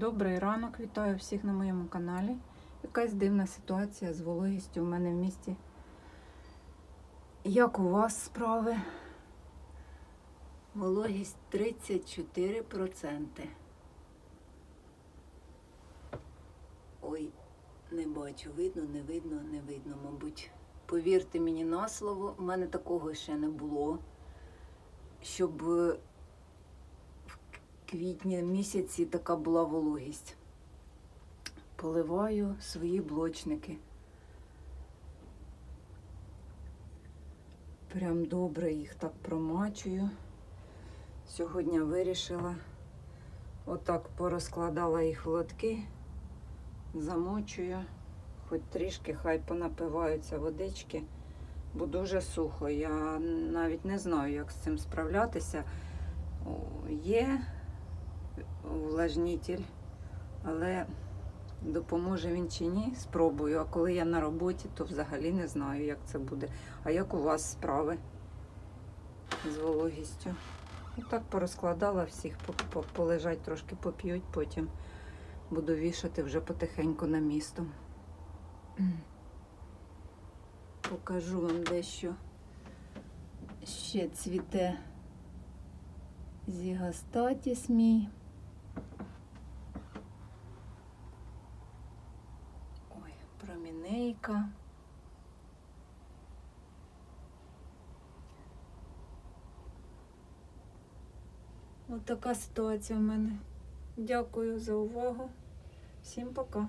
Добрий ранок, вітаю всіх на моєму каналі. Якась дивна ситуація з вологістю в мене в місті. Як у вас справи? Вологість 34%. Ой, не бачу, видно, не видно, не видно, мабуть. Повірте мені на слово, в мене такого ще не було, щоб е, квітні місяці така була вологість. Поливаю свої блочники. Прям добре їх так промачую. Сьогодні вирішила, отак порозкладала їх в лотки, замочую, хоч трішки хай понапиваються водички, бо дуже сухо. Я навіть не знаю, як з цим справлятися. Є увлажнітель, але допоможе він чи ні, спробую. А коли я на роботі, то взагалі не знаю, як це буде. А як у вас справи з вологістю? І так порозкладала всіх, по- по- полежать трошки поп'ють, потім буду вішати вже потихеньку на місто. Покажу вам дещо ще цвіте зігастатіс мій. Ой. Ось така ситуація в мене. Дякую за увагу. Всім пока.